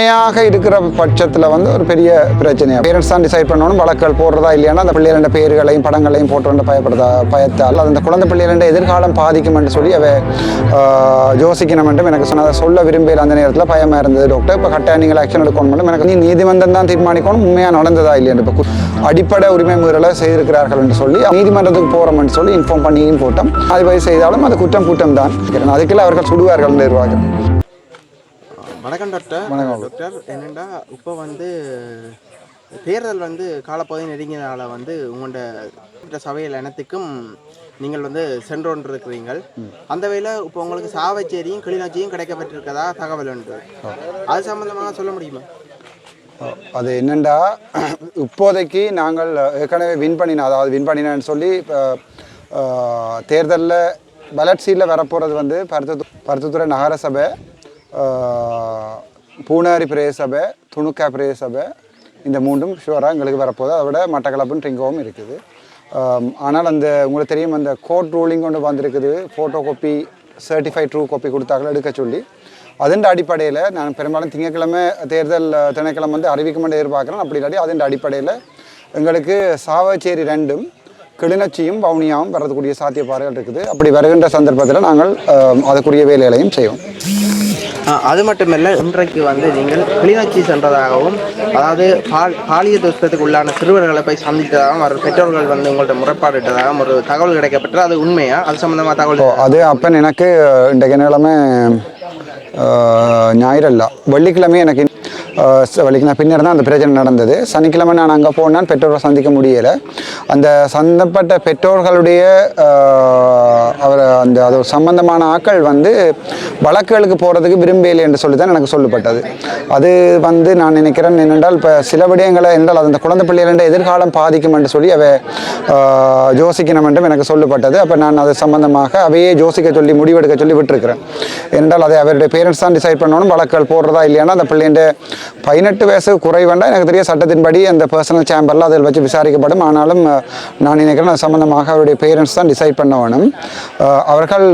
உண்மையாக இருக்கிற பட்சத்தில் வந்து ஒரு பெரிய பிரச்சனையாக பேரண்ட்ஸ் தான் டிசைட் பண்ணணும் வழக்கல் போடுறதா இல்லையானா அந்த பிள்ளைகள பேர்களையும் படங்களையும் போட்டு பயப்படுதா? பயத்தால் அது அந்த குழந்தை பிள்ளைகள எதிர்காலம் பாதிக்கும் என்று சொல்லி அவை யோசிக்கணும் என்றும் எனக்கு சொன்னதை சொல்ல விரும்பல அந்த நேரத்தில். பயமாக இருந்தது டாக்டர் இப்போ கட்டாய நீங்கள் ஆக்ஷன் எடுக்கணும் மட்டும் எனக்கு நீ நீதிமன்றம் தான் தீர்மானிக்கணும். உண்மையாக நடந்ததா இல்லையா இப்போ அடிப்படை உரிமை மீறலை செய்திருக்கிறார்கள் என்று சொல்லி நீதிமன்றத்துக்கு போகிறோம்னு சொல்லி இன்ஃபார்ம் பண்ணியும் போட்டோம். அது செய்தாலும் அது குற்றம் குற்றம் தான். அதுக்கெல்லாம் அவர்கள் சுடுவார்கள் நிர்வாகம். வணக்கம் டாக்டர். வணக்கம். டாக்டர் என்னென்னா இப்போ வந்து தேர்தல் வந்து காலப்பகுதி நெருங்கினால வந்து உங்களோட சபையில் இனத்துக்கும் நீங்கள் வந்து சென்றொன்றிருக்கிறீர்கள் அந்த வேளை இப்போ உங்களுக்கு சாவச்சேரியும் கிளிநொச்சியும் கிடைக்கப்பட்டிருக்கதா தகவல் உண்டு அது சம்பந்தமாக சொல்ல முடியுமா? அது என்னண்டா இப்போதைக்கு நாங்கள் ஏற்கனவே வின் பண்ணினோம் அதாவது வின் பண்ணினேன்னு சொல்லி தேர்தலில் பலட் சீட்டில் வரப்போகிறது வந்து பருத்தத்து பருத்தத்துறை நகரசபை பூனாரி பிரதேச சபை துணுக்கா பிரதேச சபை இந்த மூன்றும் ஷுவராக எங்களுக்கு வரப்போகுது. அதை விட மட்டக்களப்பும் ட்ரிங்கோவும் இருக்குது. ஆனால் அந்த உங்களுக்கு தெரியும் அந்த கோர்ட் ரூலிங் கொண்டு வந்திருக்குது. Photo copy certified true copy கொடுத்தாங்களோ எடுக்க சொல்லி. அதன் அடிப்படையில் நான் பெரும்பாலும் திங்கட்கிழமை தேர்தல் திணைக்கிழமை வந்து அறிவிக்கும் எதிர்பார்க்குறேன். அப்படி இல்லாட்டி அதன் அடிப்படையில் எங்களுக்கு சாவச்சேரி ரெண்டும் கிளிநொச்சியும் வவுனியாவும் வரதுக்குரிய சாத்தியப்பாறைகள் இருக்குது. அப்படி வருகின்ற சந்தர்ப்பத்தில் நாங்கள் அதுக்குரிய வேலைகளையும் செய்வோம். அது மட்டுமல்ல இன்றைக்கு வந்து நீங்கள் கிளிநொச்சி சென்றதாகவும் அதாவது பால் பாலிய துஷ்டத்துக்கு உள்ளான சிறுவர்களை போய் சந்தித்ததாகவும் அவர் பெற்றோர்கள் வந்து உங்கள்ட்ட முறைப்பாடுட்டதாகவும் ஒரு தகவல் கிடைக்கப்பட்டது. அது உண்மையா? அது சம்பந்தமாக தகவல் அது அப்போ எனக்கு இன்றைக்கு நிலைமை? ஞாயிறல்ல. வெள்ளிக்கிழமை எனக்கு அஹ், பின்னர் தான் அந்த பிரச்சனை நடந்தது. சனிக்கிழமை நான் அங்கே போனால் பெற்றோரை சந்திக்க முடியலை. அந்த சந்தப்பட்ட பெற்றோர்களுடைய அவர் அந்த அது ஒரு சம்பந்தமான ஆக்கள் வந்து வழக்குகளுக்கு போகிறதுக்கு விரும்பவில்லை என்று சொல்லி தான் எனக்கு சொல்லப்பட்டது. அது வந்து நான் நினைக்கிறேன் என்னென்றால் இப்போ சில விடயங்களை என்றால் அது அந்த குழந்தை பிள்ளைகள எதிர்காலம் பாதிக்கும் என்று சொல்லி அவை யோசிக்கணும் என்றும் எனக்கு சொல்லப்பட்டது. அப்போ நான் அது சம்பந்தமாக அவையே யோசிக்க சொல்லி முடிவெடுக்க சொல்லி விட்டுருக்கிறேன். என்றால் அதை அவருடைய பேரண்ட்ஸ் தான் டிசைட் பண்ணணும். வழக்குகள் போடுறதா இல்லையானா அந்த பிள்ளைண்ட பதினெட்டு வயசு குறைவண்டா. எனக்கு தெரிய சட்டத்தின்படி அந்த பர்சனல் சேம்பரில் அதில் வச்சு விசாரிக்கப்படும். ஆனாலும் நான் நினைக்கிறேன் அது சம்மந்தமாக அவருடைய பேரண்ட்ஸ் தான் டிசைட் பண்ண வேணும். அவர்கள்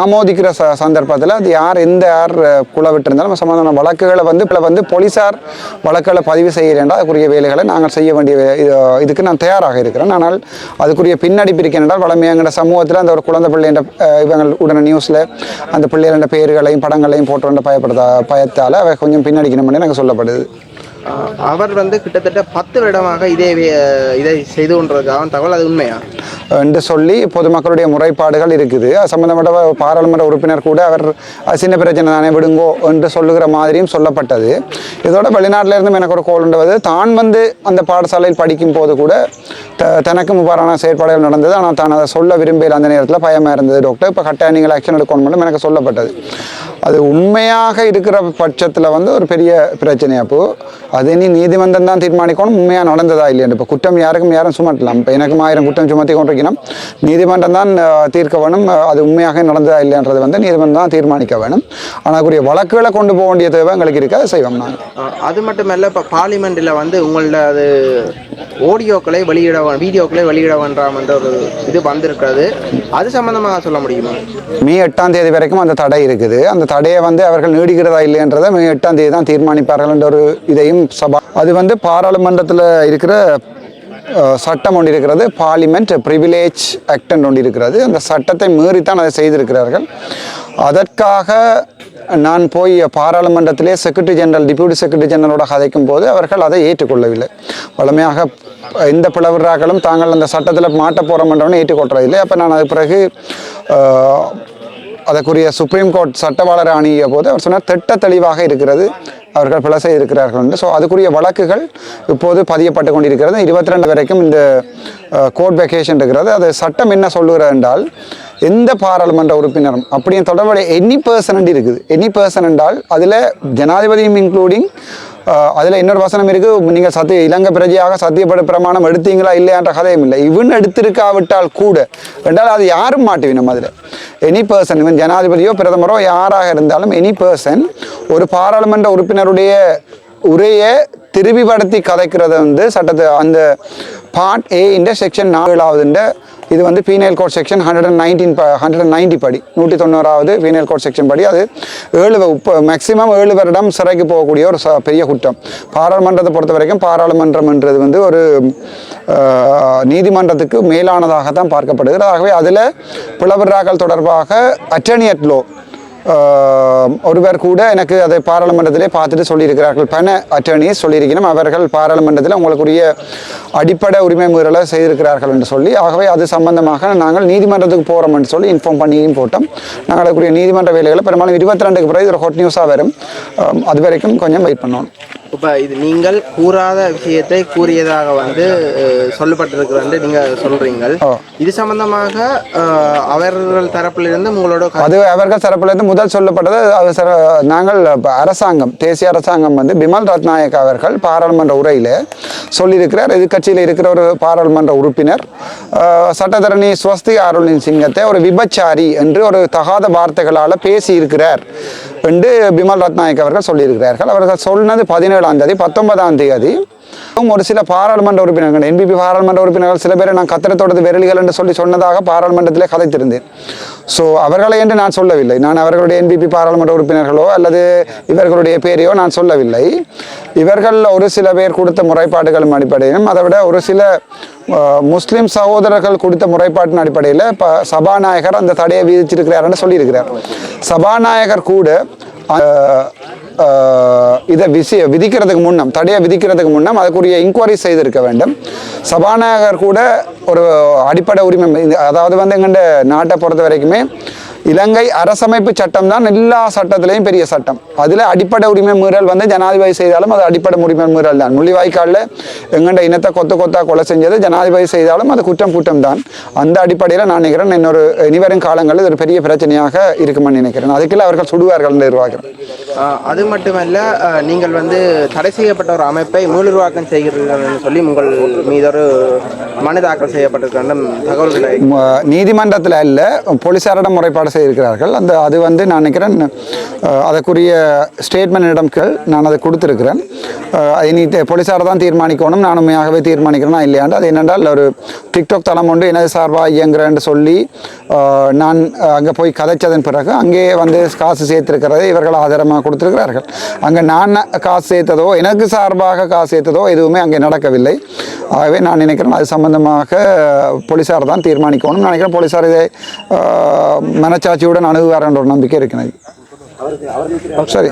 ஆமோதிக்கிற ச சந்தர்ப்பத்தில் அது யார் எந்த யார் குழ விட்டிருந்தாலும் சம்மந்தமான வழக்குகளை வந்து இப்போ வந்து போலீஸார் வழக்குகளை பதிவு செய்கிறேன்டா. அதுக்குரிய வேலைகளை நாங்கள் செய்ய வேண்டிய இதுக்கு நான் தயாராக இருக்கிறேன். ஆனால் அதுக்குரிய பின்னடிப்பு இருக்கின்றால் வளமை எங்களோட சமூகத்தில் அந்த ஒரு குழந்தை பிள்ளைன்ற இவங்க உடனே நியூஸில் அந்த பிள்ளைகளோட பேர்களையும் படங்களையும் போட்டு பயப்படுத்த பயத்தால் அவை கொஞ்சம் பின்னடிக்கணும்னு எனக்கு சொல்லப்படுது. அவர் வந்து கிட்டத்தட்ட பத்து வருடமாக இதே இதை செய்து கொண்டிருக்காக தகவல் அது உண்மையா? என்று சொல்லி பொதுமக்களுடைய முறைப்பாடுகள் இருக்குது. சம்பந்தப்பட்ட பாராளுமன்ற உறுப்பினர் கூட அவர் "அது சின்ன பிரச்சனை தானே விடுங்கோ என்று சொல்லுகிற மாதிரியும் சொல்லப்பட்டது. இதோட வெளிநாட்டில இருந்தும் எனக்கு ஒரு கோல் உண்டுவது தான் வந்து அந்த பாடசாலையில் படிக்கும் போது கூட த தனக்கு முப்பாரான செயற்பாடுகள் நடந்தது. ஆனால் தான் அதை சொல்ல விரும்பல அந்த நேரத்தில் பயமாக இருந்தது. டாக்டர் இப்போ கட்டாயம் நீங்கள் ஆக்ஷன் எடுக்கணும் மட்டும் எனக்கு சொல்லப்பட்டது. அது உண்மையாக இருக்கிற பட்சத்தில் வந்து ஒரு பெரிய பிரச்சனை அப்போ அது நீ நீதிமன்றம் தான் தீர்மானிக்கணும். உண்மையாக நடந்ததா இல்லையா? இப்போ குற்றம் யாருக்கும் யாரும் சுமட்டலாம் இப்போ எனக்கும் ஆயிரம் குற்றம் சுமத்தி கொண்டிருக்கணும் நீதிமன்றம் தான் தீர்க்க வேணும். அது உண்மையாக நடந்ததா இல்லைன்றது வந்து நீதிமன்றம் தான் தீர்மானிக்க வேணும். ஆனால் அதுக்குரிய வழக்குகளை கொண்டு போக வேண்டிய தேவை எங்களுக்கு இருக்கு. அதை செய்வோம் நாங்கள் அது மட்டுமல்ல இப்போ பார்லிமெண்ட்டில் வந்து உங்களோட அது ஆடியோக்களை வெளியிட வீடியோக்களை வெளியிட வேண்டாம் என்ற ஒரு இது வந்திருக்கிறது. அது சம்பந்தமாக சொல்ல முடியுமா? மே எட்டாம் தேதி வரைக்கும் அந்த தடை இருக்குது. அந்த தடையை வந்து அவர்கள் நீடிக்கிறதா இல்லைன்றதை மே எட்டாம் தேதி தான் தீர்மானிப்பார்கள் என்ற ஒரு இதையும் சபா அது வந்து பாராளுமன்றத்தில் இருக்கிற சட்டம் ஒன்று இருக்கிறது. பார்லிமெண்ட் ப்ரிவிலேஜ் ஆக்ட் ஒன்று இருக்கிறது. அந்த சட்டத்தை மீறித்தான் அதை செய்திருக்கிறார்கள். அதற்காக நான் போய் பாராளுமன்றத்திலே செக்ரட்டரி ஜெனரல் டிப்யூட்டி செக்ரட்டரி ஜெனரலோட கதைக்கும் போது அவர்கள் அதை ஏற்றுக்கொள்ளவில்லை. வழமையாக எந்த பிளவராக்களும் தாங்கள் அந்த சட்டத்தில் மாட்ட போகிறோம்ன்றவனை ஏற்றுக்கொள்றதில்லை. அப்போ நான் அது பிறகு அதற்குரிய சுப்ரீம் கோர்ட் சட்டவாளர் அணிய போது அவர் சொன்னார் திட்ட தெளிவாக இருக்கிறது. அவர்கள் பிழை செய்திருக்கிறார்கள் என்று. ஸோ அதுக்குரிய வழக்குகள் இப்போது பதியப்பட்டு கொண்டிருக்கிறது. இருபத்தி ரெண்டு வரைக்கும் இந்த கோர்ட் வெக்கேஷன் இருக்கிறது. அது சட்டம் என்ன சொல்லுகிறது என்றால் எந்த பாராளுமன்ற உறுப்பினரும் அப்படியே தொடர்புடைய எனி பர்சன் இருக்குது. எனி பர்சன் என்றால் அதில் ஜனாதிபதியும் இன்க்ளூடிங் அதில் இன்னொரு வசனம் இருக்கு. நீங்கள் சத்திய இலங்கை பிரஜையாக சத்தியப்பட பிரமாணம் எடுத்தீங்களா இல்லையான்ற கதையும் இல்லை. இவன் எடுத்திருக்காவிட்டால் கூட என்றால் அது யாரும் மாட்டுவினம் அதில் எனி பர்சன் இவன் ஜனாதிபதியோ பிரதமரோ யாராக இருந்தாலும் எனி பர்சன் ஒரு பாராளுமன்ற உறுப்பினருடைய உரையை திருப்பிப்படுத்தி கதைக்கிறத வந்து சட்டத்தை அந்த பார்ட் ஏ இந்த செக்ஷன் நாலாவது இது வந்து penal code section hundred and nineteen hundred and ninety படி நூற்றி தொண்ணூறாவது பீனல் கோட் செக்ஷன் படி. அது ஏழு இப்போ மேக்ஸிமம் ஏழு வருடம் சிறைக்கு போகக்கூடிய ஒரு ச- பெரிய குற்றம். பாராளுமன்றத்தை பொறுத்த வரைக்கும் பாராளுமன்றம்ன்றது வந்து ஒரு நீதிமன்றத்துக்கு மேலானதாக தான் பார்க்கப்படுகிறது. ஆகவே அதில் பிளவராக்கள் தொடர்பாக அட்டர்னி அட் லோ ஒருவர் கூட எனக்கு அதை பாராளுமன்றத்திலே பார்த்துட்டு சொல்லியிருக்கிறார்கள். பண அட்டர்னிஸ் சொல்லியிருக்கணும் அவர்கள் பாராளுமன்றத்தில் உங்களுக்குரிய அடிப்படை உரிமை மீறலை செய்திருக்கிறார்கள் என்று சொல்லி ஆகவே அது சம்பந்தமாக நாங்கள் நீதிமன்றத்துக்கு போகிறோம் என்று சொல்லி இன்ஃபார்ம் பண்ணியும் போட்டோம். நாங்கள் கூடிய நீதிமன்ற வேலைகளை பெரும்பாலும் இருபத்தி ரெண்டுக்கு பிறகு ஒரு ஹாட் நியூஸாக வரும். அது வரைக்கும் கொஞ்சம் வெயிட் பண்ணணும். இப்போ இது நீங்கள் கூறாத விஷயத்தை கூறியதாக வந்து சொல்லப்பட்டிருக்கிறது நீங்கள் சொல்றீங்கள். ஓ. இது சம்பந்தமாக அவர்கள் தரப்பிலிருந்து உங்களோட அது அவர்கள் தரப்பிலிருந்து முதல் சொல்லப்பட்டது. நாங்கள் அரசாங்கம் தேசிய அரசாங்கம் வந்து பிமல் ரத்நாயக் அவர்கள் பாராளுமன்ற உரையில் சொல்லியிருக்கிறார். எதிர்க்கட்சியில் இருக்கிற ஒரு பாராளுமன்ற உறுப்பினர் சட்டத்தரணி ஸ்வஸ்தி அருளின் சிங்கத்தை ஒரு விபச்சாரி என்று ஒரு தகாத வார்த்தைகளால் பேசியிருக்கிறார். என்று பிமல் ரத்நாயக் அவர்கள் சொல்லியிருக்கிறார்கள். அவர்கள் சொன்னது பதினேழாம் தேதி பத்தொன்பதாம் தேதி. ஒரு சில பாராளுமன்ற உறுப்பினர்கள் என்பிபி பாராளுமன்ற உறுப்பினர்கள் சில பேரை நான் கத்திரத்தோடது விரலிகள் என்று சொல்லி சொன்னதாக பாராளுமன்றத்திலே கதைத்திருந்தேன். ஸோ அவர்களை என்று நான் சொல்லவில்லை. நான் அவர்களுடைய என்பிபி பாராளுமன்ற உறுப்பினர்களோ அல்லது இவர்களுடைய பேரையோ நான் சொல்லவில்லை. இவர்கள் ஒரு சில பேர் கொடுத்த முறைப்பாடுகளும் அடிப்படையிலும் அதை விட ஒரு சில முஸ்லீம் சகோதரர்கள் கொடுத்த முறைப்பாட்டின் அடிப்படையில் இப்போ சபாநாயகர் அந்த தடையை விதிச்சிருக்கிறாருன்னு சொல்லியிருக்கிறார். சபாநாயகர் கூட இதை விசி விதிக்கிறதுக்கு முன்னம் தடையை விதிக்கிறதுக்கு முன்னம் அதுக்குரிய இன்கொயரி செய்திருக்க வேண்டும். சபாநாயகர் கூட ஒரு அடிப்படை உரிமை அதாவது வந்து எங்கள்ட நாட்டை பொறுத்த வரைக்குமே இலங்கை அரசமைப்பு சட்டம் தான் எல்லா சட்டத்திலையும் பெரிய சட்டம். அதில் அடிப்படை உரிமை மீறல் வந்து ஜனாதிபதி செய்தாலும் அது அடிப்படை உரிமை மீறல் தான். முள்ளிவாய்க்காலில் எங்கண்ட இனத்தை கொத்து கொத்தா கொலை செஞ்சது ஜனாதிபதி செய்தாலும் அது குற்றம் குற்றம் தான். அந்த அடிப்படையில் நான் நினைக்கிறேன் இன்னொரு இனிவரும் காலங்களில் இது ஒரு பெரிய பிரச்சனையாக இருக்குமென்னு நினைக்கிறேன். அதுக்குள்ள அவர்கள் சுடுவார்கள் அஹ், அது மட்டுமல்ல நீங்கள் வந்து தடை செய்யப்பட்ட ஒரு அமைப்பை மீளுருவாக்கம் செய்கிறீர்கள் சொல்லி உங்கள் மீது ஒரு மனு தாக்கல் செய்யப்பட்டிருக்கின்ற தகவல்களை நீதிமன்றத்தில் அல்ல போலீசாரிடம் முறைப்பாடு இருக்கிறார்கள் அந்த அது வந்து நான் நினைக்கிறேன் அதற்குரிய ஸ்டேட்மெண்ட் இடம்கள் நான் அதை கொடுத்துருக்கிறேன். அஹ், அதை நீ தான் தீர்மானிக்கணும் நான் உண்மையாகவே தீர்மானிக்கிறேனா இல்லையாண்டு? அது என்னென்றால் ஒரு டிக்டாக் தளம் ஒன்று எனது சார்பாக இயங்குறேன்னு சொல்லி நான் அங்கே போய் கதைச்சதன் பிறகு அங்கே வந்து காசு சேர்த்திருக்கிறதை இவர்கள் ஆதாரமாக கொடுத்திருக்கிறார்கள். அங்கே நான் காசு சேர்த்ததோ எனக்கு சார்பாக காசு சேர்த்ததோ எதுவுமே அங்கே நடக்கவில்லை. ஆகவே நான் நினைக்கிறேன் அது சம்பந்தமாக போலீஸார் தான் தீர்மானிக்கணும் நினைக்கிறேன். போலீஸார் இதை மனச்ச மனச்சாட்சியுடன் அணுகுவார் என்ற ஒரு நம்பிக்கை இருக்கிறது சரி